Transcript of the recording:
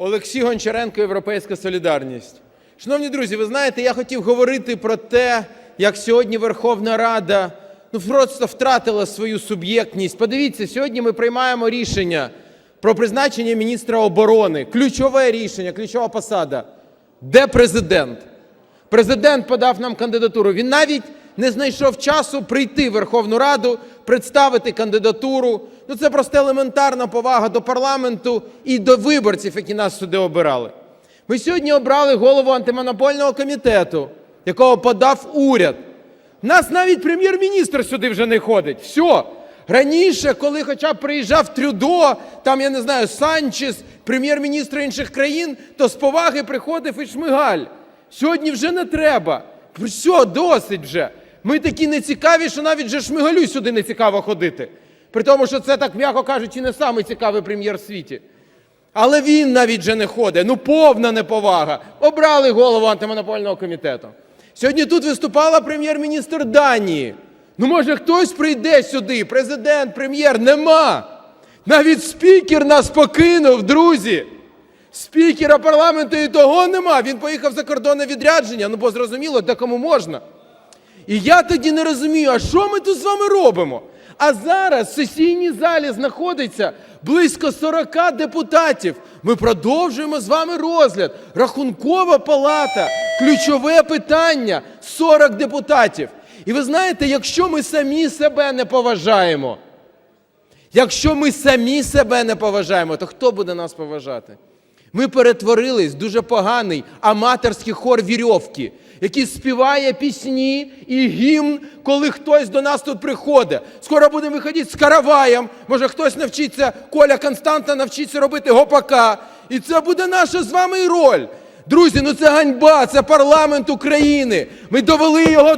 Олексій Гончаренко, Європейська Солідарність. Шановні друзі, ви знаєте, я хотів говорити про те, як сьогодні Верховна Рада ну, просто втратила свою суб'єктність. Подивіться, сьогодні ми приймаємо рішення про призначення міністра оборони. Ключове рішення, ключова посада. Де президент? Президент подав нам кандидатуру. Він навіть не знайшов часу прийти в Верховну Раду, представити кандидатуру. Ну це просто елементарна повага до парламенту і до виборців, які нас сюди обирали. Ми сьогодні обрали голову антимонопольного комітету, якого подав уряд. Нас навіть прем'єр-міністр сюди вже не ходить. Все. Раніше, коли хоча б приїжджав Трюдо, там, я не знаю, Санчес, прем'єр-міністр інших країн, то з поваги приходив і Шмигаль. Сьогодні вже не треба. Все, досить вже. Ми такі нецікаві, що навіть же Шмигалю сюди не цікаво ходити. При тому, що це, так м'яко кажучи, не самий цікавий прем'єр в світі. Але він навіть же не ходить. Ну повна неповага. Обрали голову антимонопольного комітету. Сьогодні тут виступала прем'єр-міністр Данії. Ну, може, хтось прийде сюди, президент, прем'єр, нема. Навіть спікер нас покинув, друзі. Спікера парламенту і того нема. Він поїхав за кордонне відрядження. Ну, бо зрозуміло, де кому можна. І я тоді не розумію, а що ми тут з вами робимо? А зараз в сесійній залі знаходиться близько 40 депутатів. Ми продовжуємо з вами розгляд. Рахункова палата, ключове питання 40 депутатів. І ви знаєте, якщо ми самі себе не поважаємо, якщо ми самі себе не поважаємо, то хто буде нас поважати? Ми перетворились в дуже поганий аматорський хор вірьовки, який співає пісні і гімн, коли хтось до нас тут приходить. Скоро будемо виходити з караваєм. Може, хтось навчиться, Коля Константа навчиться робити гопака. І це буде наша з вами роль. Друзі, ну це ганьба, це парламент України. Ми довели його